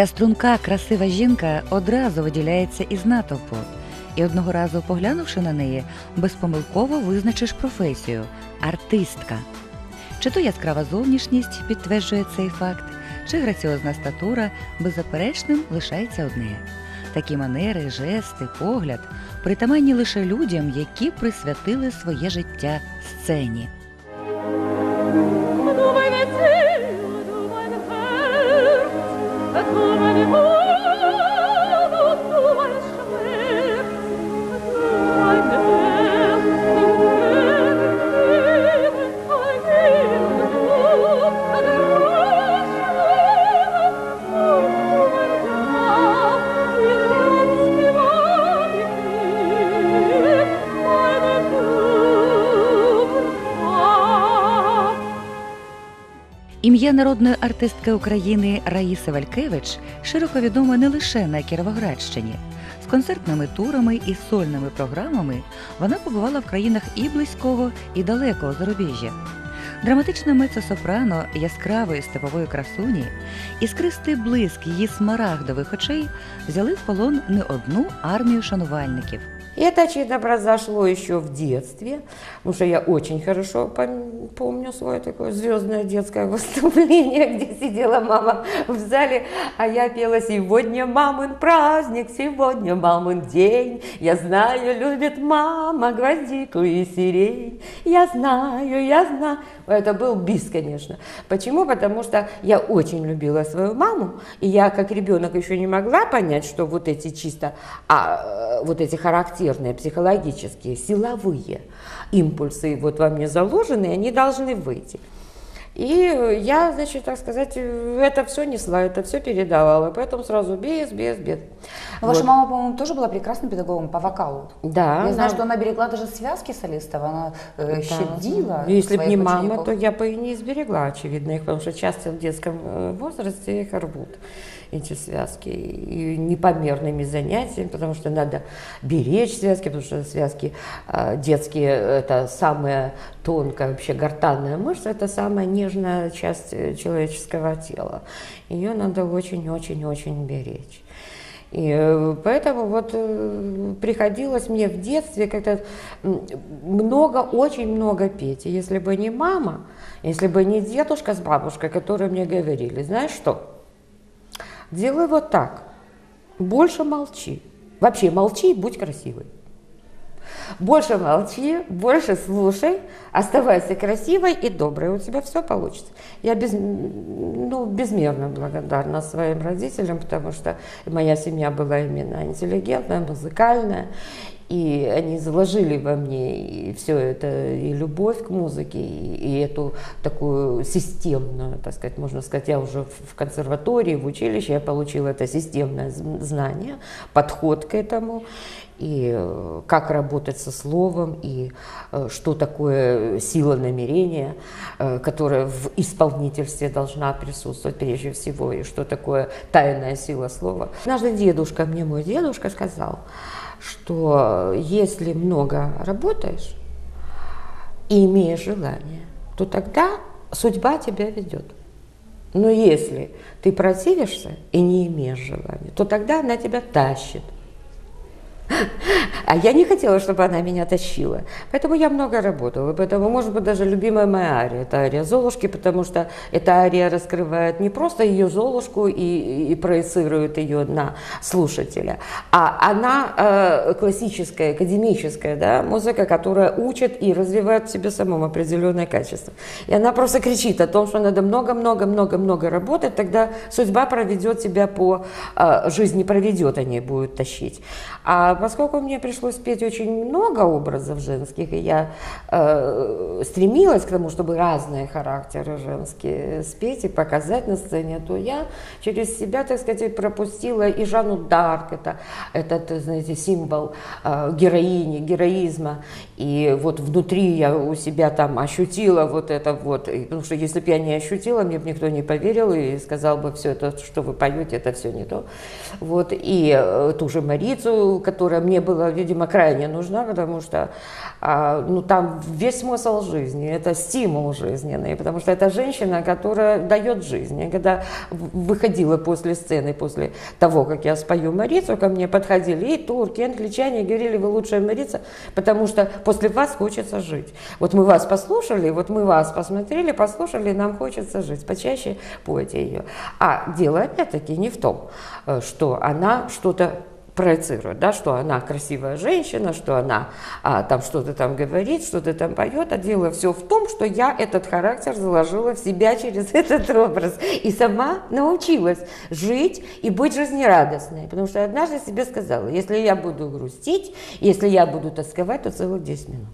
Ця струнка, красива жінка одразу виділяється із натовпу, і одного разу, поглянувши на неї, безпомилково визначиш професію артистка. Чи то яскрава зовнішність підтверджує цей факт, чи граціозна статура беззаперечним лишається одне. Такі манери, жести, погляд притаманні лише людям, які присвятили своє життя сцені. Ім'я народної артистки України Раїси Валькевич широко відоме не лише на Кіровоградщині. З концертними турами і сольними програмами вона побувала в країнах і близького, і далекого зарубіжжя. Драматична мецо-сопрано яскравої степової красуні, іскристий блиск її смарагдових очей взяли в полон не одну армію шанувальників. И это, очевидно, произошло еще в детстве, потому что я очень хорошо пом- помню свое такое звездное детское выступление, где сидела мама в зале, а я пела «Сегодня мамин праздник, сегодня мамин день, я знаю, любит мама гвоздику и сирень, я знаю, я знаю». Это был бис, конечно. Почему? Потому что я очень любила свою маму, и я как ребенок еще не могла понять, что вот эти чисто, а, э, вот эти характерные психологические, силовые импульсы вот во мне заложены, и они должны выйти. И я, значит, так сказать, это все несла, это все передавала, поэтому сразу без, без, без. Но Ваша Вот. мама, по-моему, тоже была прекрасным педагогом по вокалу. Да. Я она- знаю, что она берегла даже связки солистов, она э, Да. щадила Ну, Если бы не своих мама, учеников. то я бы и не изберегла, очевидно, их, потому что часто в детском э, возрасте их рвут, эти связки, и непомерными занятиями, потому что надо беречь связки, потому что связки э, детские – это самая тонкая вообще гортанная мышца, это самая нежная часть э, человеческого тела. Ее надо очень-очень-очень беречь. И э, поэтому вот э, приходилось мне в детстве как-то много, очень много петь. И если бы не мама, если бы не дедушка с бабушкой, которые мне говорили, знаешь что, делай вот так, больше молчи. Вообще молчи и будь красивой. Больше молчи, больше слушай, оставайся красивой и доброй, у тебя все получится. Я без, ну, безмерно благодарна своим родителям, потому что моя семья была именно интеллигентная, музыкальная, и они заложили во мне и все это, и любовь к музыке, и, и эту такую системную, так сказать, можно сказать, я уже в консерватории, в училище, я получила это системное знание, подход к этому, и э, как работать со словом, и э, что такое сила намерения, э, которая в исполнительстве должна присутствовать прежде всего, и что такое тайная сила слова. Однажды дедушка, мне мой дедушка сказал, что если много работаешь и имеешь желание, то тогда судьба тебя ведет. Но если ты противишься и не имеешь желания, то тогда она тебя тащит. А я не хотела, чтобы она меня тащила. Поэтому я много работала. Поэтому, может быть, даже любимая моя ария – это ария Золушки, потому что эта ария раскрывает не просто ее Золушку и, и проецирует ее на слушателя, а она э, классическая, академическая да, музыка, которая учит и развивает в себе самом определенное качество. И она просто кричит о том, что надо много-много-много-много работать, тогда судьба проведет тебя по э, жизни, проведет, а не будет тащить. А поскольку мне пришлось петь очень много образов женских, и я э, стремилась к тому, чтобы разные характеры женские спеть и показать на сцене, то я через себя, так сказать, пропустила и Жанну Дарк, это этот, знаете, символ э, героини, героизма. И вот внутри я у себя там ощутила вот это вот, и потому что если бы я не ощутила, мне бы никто не поверил и сказал бы, все это, что вы поете, это все не то. Вот, и э, ту же Марицу, которая мне была, видимо, крайне нужна, потому что а, ну, там весь смысл жизни, это стимул жизненный, потому что это женщина, которая дает жизнь. Я когда выходила после сцены, после того, как я спою Марицу, ко мне подходили и турки, и англичане, и говорили, вы лучшая Марица, потому что после вас хочется жить. Вот мы вас послушали, вот мы вас посмотрели, послушали, нам хочется жить. Почаще пойте ее. А дело опять-таки не в том, э, что она что-то проецирует, да, что она красивая женщина, что она а, там что-то там говорит, что-то там поет, а дело все в том, что я этот характер заложила в себя через этот образ и сама научилась жить и быть жизнерадостной, потому что однажды себе сказала, если я буду грустить, если я буду тосковать, то целых 10 минут.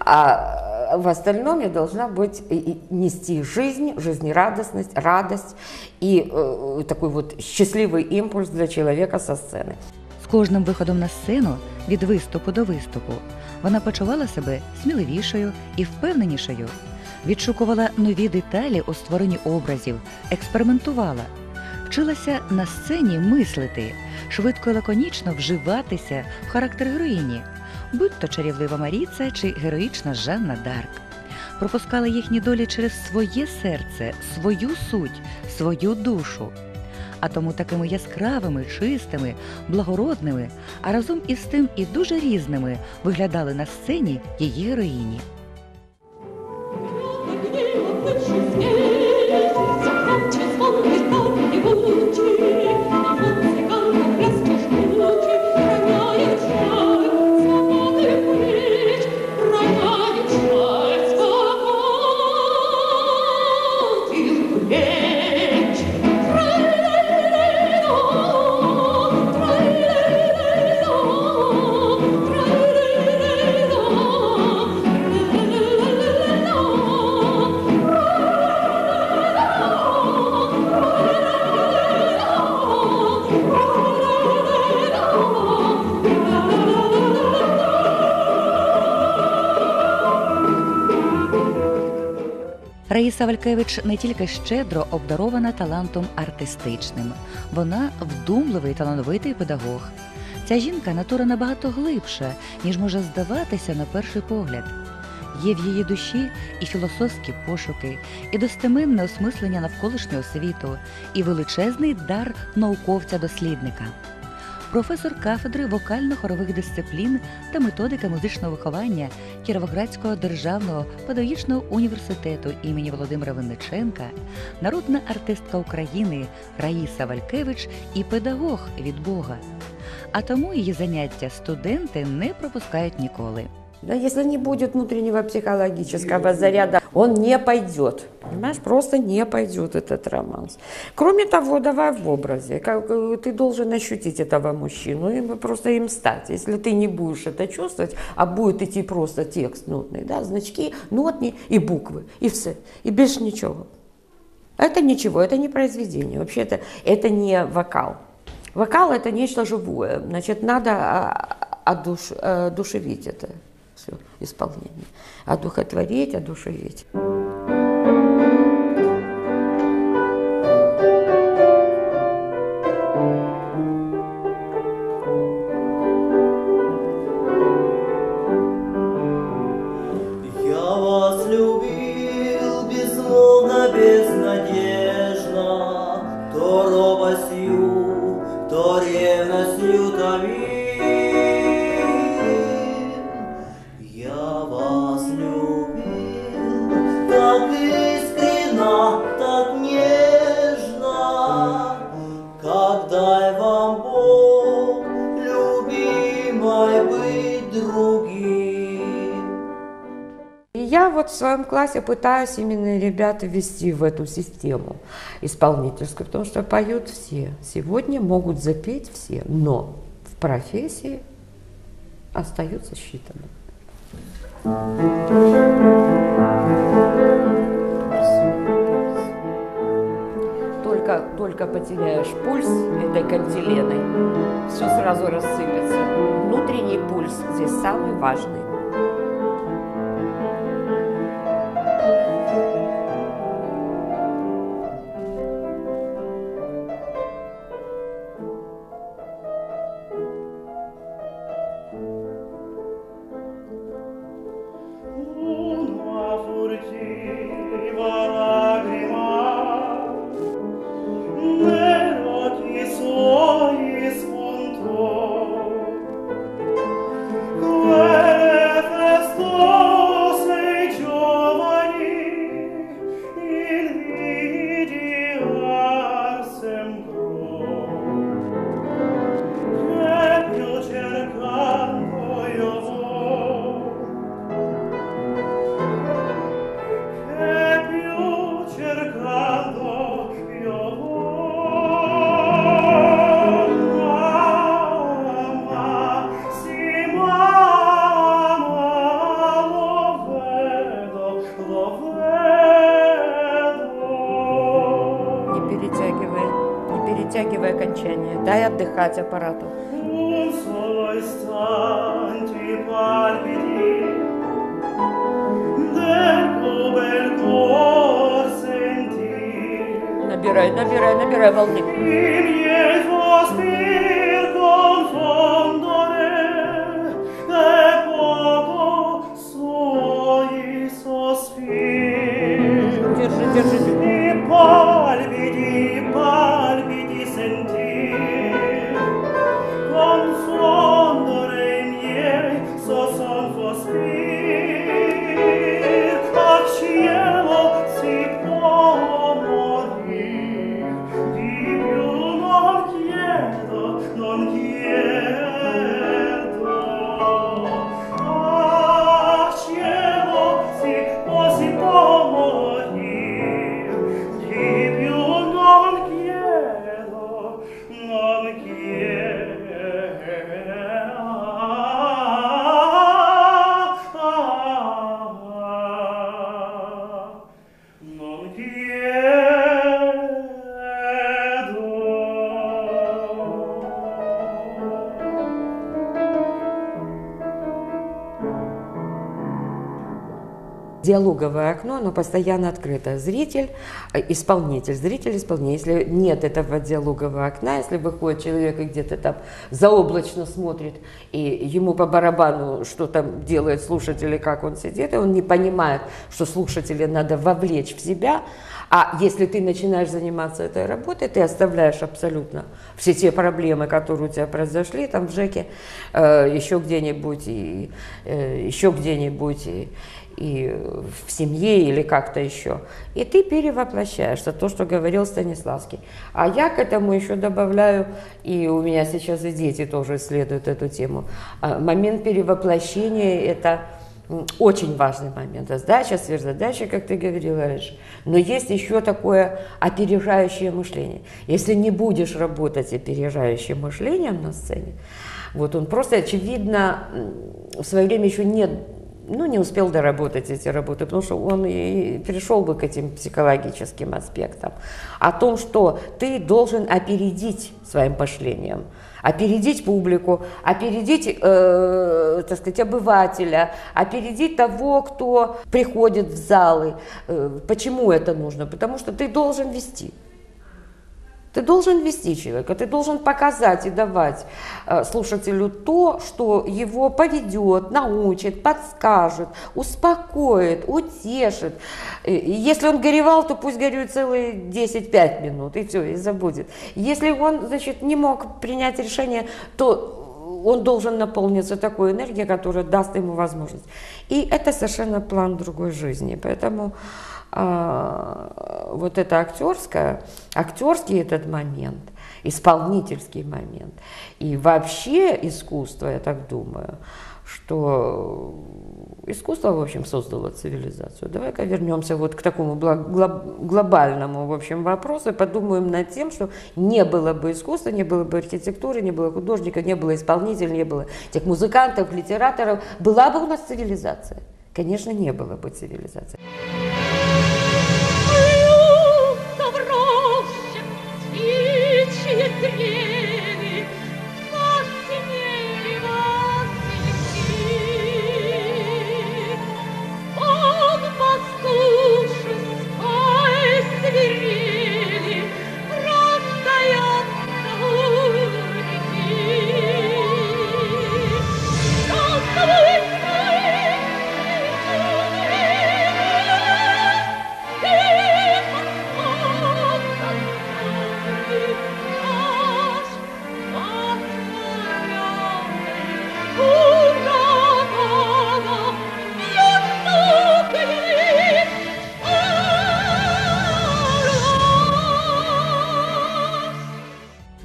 А в остальном я должна быть нести жизнь, жизнерадостность, радость и э, такой вот счастливый импульс для человека со сцены. З кожним виходом на сцену від виступу до виступу вона почувала себе сміливішою і впевненішою, відшукувала нові деталі у створенні образів, експериментувала, вчилася на сцені мислити, швидко і лаконічно вживатися в характер героїні, будь то чарівлива Маріця чи героїчна Жанна Дарк. Пропускала їхні долі через своє серце, свою суть, свою душу. А тому такими яскравими, чистими, благородними, а разом із тим і дуже різними виглядали на сцені її героїні. Раїса не тільки щедро обдарована талантом артистичним, вона вдумливий талановитий педагог. Ця жінка натура набагато глибша, ніж може здаватися на перший погляд. Є в її душі і філософські пошуки, і достеменне осмислення навколишнього світу, і величезний дар науковця-дослідника професор кафедри вокально-хорових дисциплін та методика музичного виховання Кіровоградського державного педагогічного університету імені Володимира Винниченка, народна артистка України Раїса Валькевич і педагог від Бога. А тому її заняття студенти не пропускають ніколи. Да, если не будет внутреннего психологического заряда, он не пойдет. Понимаешь, просто не пойдет этот романс. Кроме того, давай в образе. Как, э, ты должен ощутить этого мужчину и просто им стать. Если ты не будешь это чувствовать, а будет идти просто текст нотный, да, значки, нотни и буквы, и все. И без ничего. Это ничего, это не произведение. Вообще это, это не вокал. Вокал это нечто живое. Значит, надо а, одуш, одушевить это все исполнение. Одухотворить, одушевить. Я вот в своем классе пытаюсь именно ребят ввести в эту систему исполнительскую, потому что поют все. Сегодня могут запеть все, но в профессии остаются считанные. Только, только потеряешь пульс этой кантиленой, все сразу рассыпется. Внутренний пульс здесь самый важный. Молчание. Дай отдыхать аппарату. Набирай, набирай, набирай волны. Диалоговое окно, оно постоянно открыто. Зритель, э, исполнитель, зритель, исполнитель. Если нет этого диалогового окна, если выходит человек и где-то там заоблачно смотрит, и ему по барабану, что там делает слушатель, и как он сидит, и он не понимает, что слушателя надо вовлечь в себя, а если ты начинаешь заниматься этой работой, ты оставляешь абсолютно все те проблемы, которые у тебя произошли там в ЖЭКе, э, еще где-нибудь, и, э, еще где-нибудь, и, и в семье или как-то еще. И ты перевоплощаешься, то, что говорил Станиславский. А я к этому еще добавляю, и у меня сейчас и дети тоже исследуют эту тему, а, момент перевоплощения – это очень важный момент. А Сдача, сверхзадача, как ты говорила раньше. Но есть еще такое опережающее мышление. Если не будешь работать опережающим мышлением на сцене, вот он просто, очевидно, в свое время еще нет ну, не успел доработать эти работы, потому что он и перешел бы к этим психологическим аспектам. О том, что ты должен опередить своим мышлением, опередить публику, опередить, э, так сказать, обывателя, опередить того, кто приходит в залы. Э, почему это нужно? Потому что ты должен вести. Ты должен вести человека, ты должен показать и давать э, слушателю то, что его поведет, научит, подскажет, успокоит, утешит. Если он горевал, то пусть горюет целые 10-5 минут, и все, и забудет. Если он, значит, не мог принять решение, то он должен наполниться такой энергией, которая даст ему возможность. И это совершенно план другой жизни. Поэтому а, вот это актерское, актерский этот момент, исполнительский момент. И вообще искусство, я так думаю, что искусство, в общем, создало цивилизацию. Давай-ка вернемся вот к такому глоб- глобальному, в общем, вопросу и подумаем над тем, что не было бы искусства, не было бы архитектуры, не было художника, не было исполнителей, не было тех музыкантов, литераторов. Была бы у нас цивилизация? Конечно, не было бы цивилизации.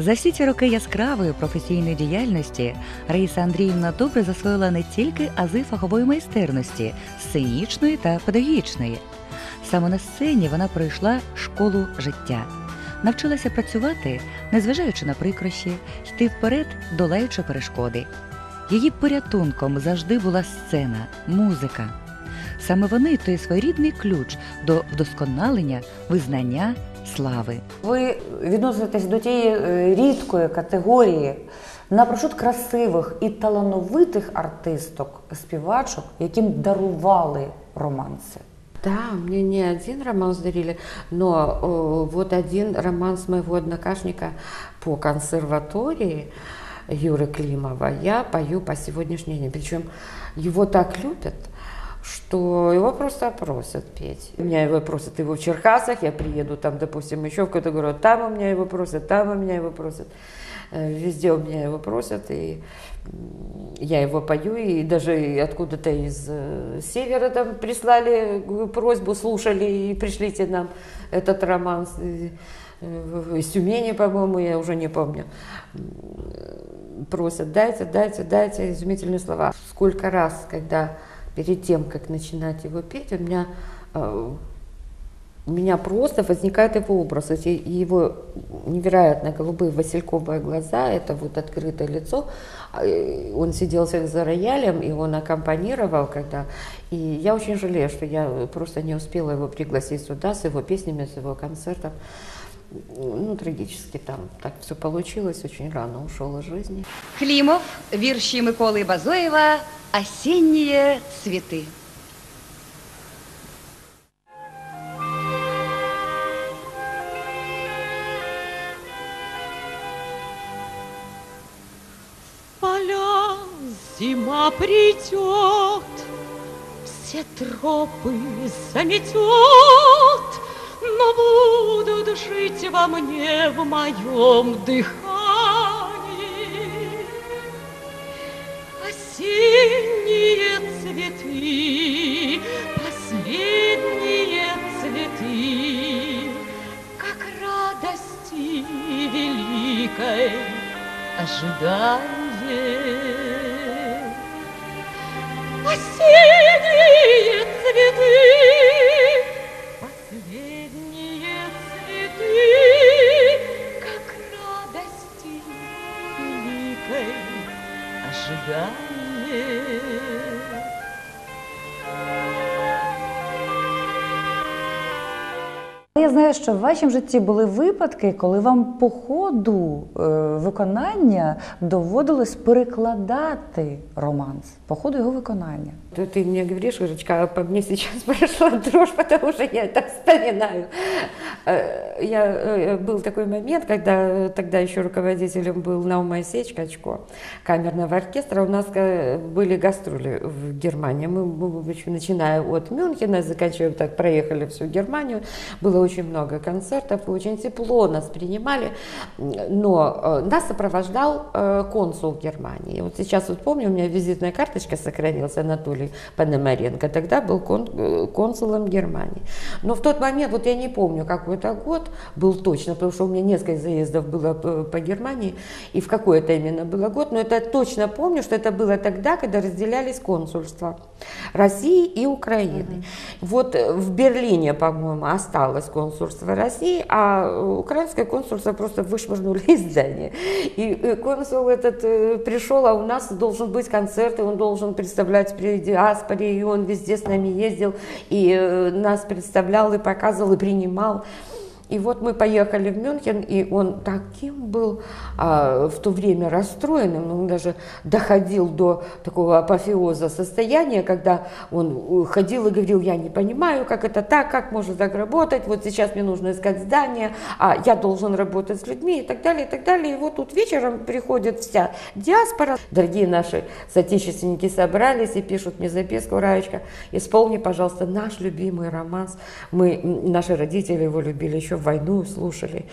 За всі ці роки яскравої професійної діяльності Раїса Андріївна добре засвоїла не тільки ази фахової майстерності, сценічної та педагогічної. Саме на сцені вона пройшла школу життя, навчилася працювати, незважаючи на прикрощі, йти вперед, долаючи перешкоди. Її порятунком завжди була сцена, музика. Саме вони той своєрідний ключ до вдосконалення, визнання, слави. Ви відноситесь до тієї е, рідкої категорії напрочуд красивих і талановитих артисток, співачок, яким дарували романси. Да, мне не один романс дарили, но э, вот один романс моего однокашника по консерватории Юры Климова я пою по сегодняшний день. Причем его так любят, что его просто просят петь. Меня его просят его в Черкасах, я приеду там, допустим, еще в какой-то город, там у меня его просят, там у меня его просят. Э, Везде у меня его просят, и я его пою, и даже откуда-то из э, севера там прислали просьбу, слушали, и пришлите нам этот романс. И, э, Из Тюмени, по-моему, я уже не помню. Просят, дайте, дайте, дайте изумительные слова. Сколько раз, когда перед тем, как начинать его петь, у меня э, у меня просто возникает его образ, эти его невероятно голубые васильковые глаза, это вот открытое лицо. А, э, Он сидел за роялем, и он аккомпанировал, когда... И я очень жалею, что я просто не успела его пригласить сюда с его песнями, с его концертом Ну, трагически там так все получилось, очень рано ушел из жизни. Клімов, вірші Миколи Базоєва «Осіннє цвіти». поля зима придет, все тропы заметет, но будут жить во мне в моем дыхании. Осенние цветы, последние цветы, как радости великой ожидание. Осенние цветы, ожидание. Я знаю, що в вашому житті були випадки, коли вам по ходу виконання доводилось перекладати романс, по ходу його виконання. То ты мне говоришь, Ирочка, а по мне сейчас прошла дрожь, потому что я это вспоминаю. Я, был такой момент, когда тогда еще руководителем был Наум Моисеевич Качко, камерного оркестра. У нас были гастроли в Германии. Мы, мы, общем, начиная от Мюнхена, заканчивая так, проехали всю Германию. Было очень много концертов, и очень тепло нас принимали. Но э, нас сопровождал э, консул Германии. Вот сейчас вот помню, у меня визитная карточка сохранилась, Анатолий Пономаренко. Тогда был кон- э, консулом Германии. Но в тот момент, вот я не помню, какой это год был точно, потому что у меня несколько заездов было по, Германии, и в какой это именно было год, но это точно помню, что это было тогда, когда разделялись консульства России и Украины. Вот э, в Берлине, по-моему, осталось консульство России, а э, украинское консульство просто вышвырнули из здания. И э, консул этот э, пришел, а у нас должен быть концерт, и он должен представлять при диаспоре, и он везде с нами ездил, и нас представлял, и показывал, и принимал. И вот мы поехали в Мюнхен, и он таким был а, в то время расстроенным, он даже доходил до такого апофеоза состояния, когда он э, ходил и говорил, я не понимаю, как это так, как можно так работать, вот сейчас мне нужно искать здание, а я должен работать с людьми и так далее, и так далее. И вот тут вечером приходит вся диаспора, дорогие наши соотечественники собрались и пишут мне записку, Раечка, исполни, пожалуйста, наш любимый романс, мы, наши родители его любили еще в войну, слушали,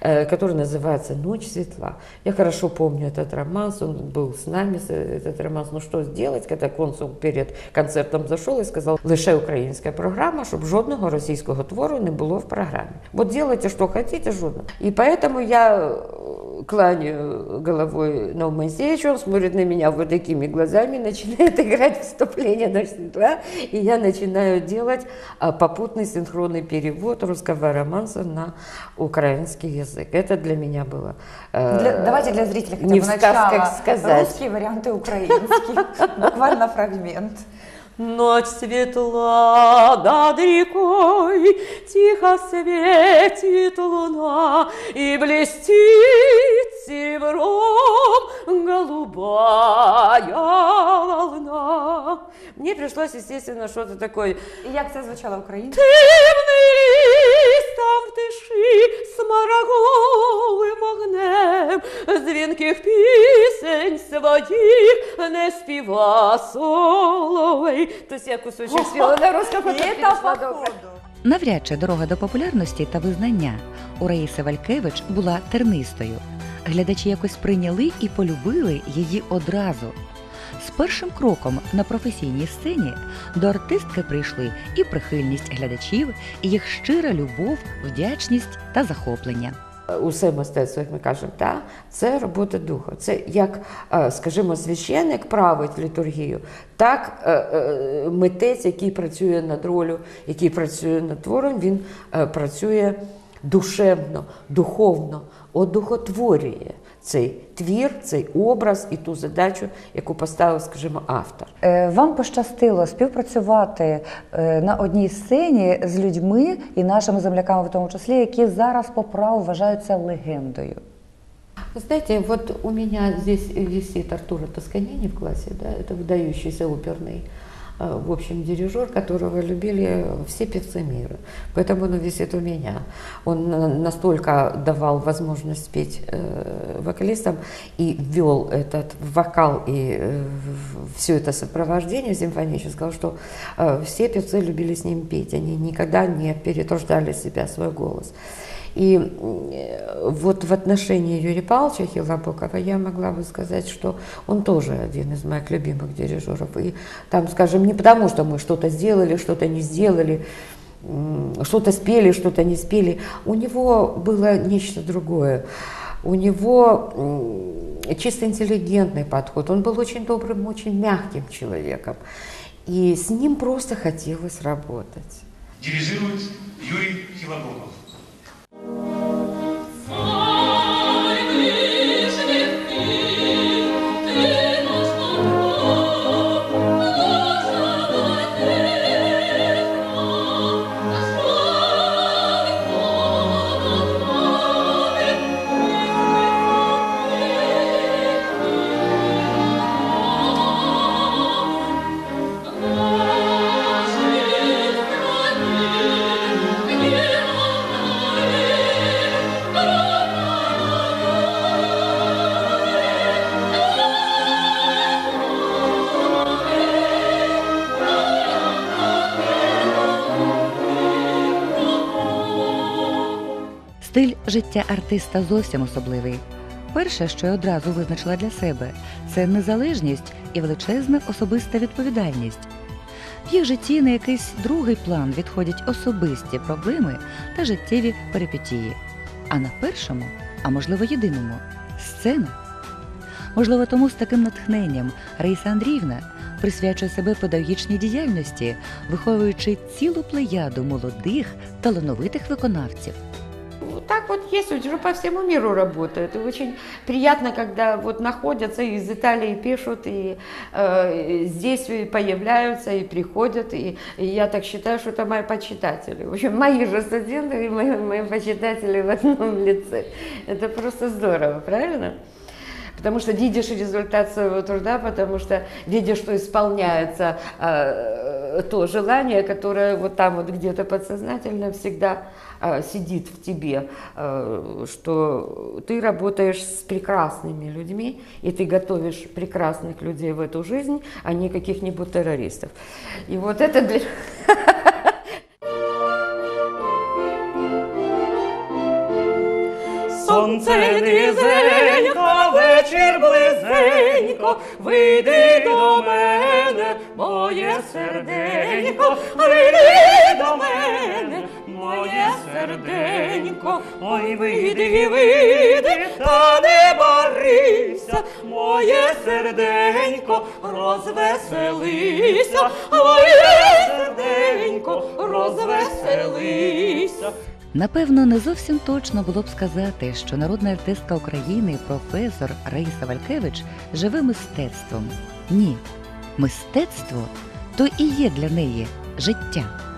э, который называется «Ночь светла». Я хорошо помню этот романс, он был с нами, с- этот романс. Ну что сделать, когда консул перед концертом зайшов і сказав, лише українська програма, щоб жодного російського твору не було в програмі. Вот делайте, что хотите, жодного. И поэтому я э, кланяю головой на Моисеевичу, он смотрит на меня вот такими глазами, начинает играть вступление «Ночь светла», и я начинаю делать а, попутный синхронный перевод русского романса на украинский язык. Это для меня было... э, Для- давайте для зрителей хотя не бы в сказках сказать. Русские варианты украинские. Буквально фрагмент. Ночь светла над рекой, Тихо светит луна, И блестит голубая волна. Мне пришлось, естественно, что-то такое І як це звучало українською? Там в тиші смараговим огнем, дзвінких пісень своїх не співа соловей. Тобто я кусочок спіла на перейшла Навряд чи дорога до популярності та визнання у Раїси Валькевич була тернистою. Глядачі якось прийняли і полюбили її одразу. З першим кроком на професійній сцені до артистки прийшли і прихильність глядачів, і їх щира любов, вдячність та захоплення. Усе мистецтво, як ми кажемо, та, це робота духа. Це як, е, скажімо, священник править літургію, так е, е, митець, який працює над ролью, який працює над твором, він працює душевно, духовно, одухотворює цей твір, цей образ і ту задачу, яку поставив, скажімо, автор. Е, Вам пощастило співпрацювати е, на одній сцені з людьми і нашими земляками, в тому числі, які зараз по праву вважаються легендою. Вы знаете, вот у меня здесь висит Артура Тосканини в классе, да, это выдающийся оперный, э, в общем, дирижер, которого любили все певцы мира. Поэтому он висит у меня. Он э, настолько давал возможность петь э, вокалистам и ввел этот вокал и э, все это сопровождение симфонического, что э, все певцы любили с ним петь. Они никогда не перетруждали себя, свой голос. И э, вот в отношении Юрия Павловича Хилобокова я могла бы сказать, что он тоже один из моих любимых дирижеров. И там, скажем, не потому, что мы что-то сделали, что-то не сделали, что-то спели, что-то не спели. У него было нечто другое. У него чисто интеллигентный подход. Он был очень добрым, очень мягким человеком. И с ним просто хотелось работать. Дирижирует Юрий Хилобоков. Bye. Життя артиста зовсім особливий. Перше, що я одразу визначила для себе, це незалежність і величезна особиста відповідальність. В їх житті на якийсь другий план відходять особисті проблеми та життєві перипетії. А на першому, а можливо єдиному, сцена. Можливо, тому з таким натхненням Раїса Андріївна присвячує себе педагогічній діяльності, виховуючи цілу плеяду молодих, талановитих виконавців. Вот так вот есть, уже по всему миру работают. И очень приятно, когда вот находятся из Италии пишут, и э, здесь появляются, и приходят. И, и я так считаю, что это мои почитатели. В общем, мои же студенты и мои, мои почитатели в одном лице. Это просто здорово, правильно? Потому что видишь результат своего труда, потому что видишь, что исполняется э, то желание, которое вот там вот где-то подсознательно всегда э, сидит в тебе, э, что ты работаешь с прекрасными людьми, и ты готовишь прекрасных людей в эту жизнь, а не каких-нибудь террористов. И вот это для... Сонце низенько, вечір близенько, вийди до мене, моє серденько, вийди до мене, моє серденько, ой, вийди, вийди, та не барися, моє серденько, розвеселися, моє серденько, розвеселися. Напевно, не зовсім точно було б сказати, що народна артистка України, професор Раїса Валькевич живе мистецтвом. Ні, мистецтво то і є для неї життя.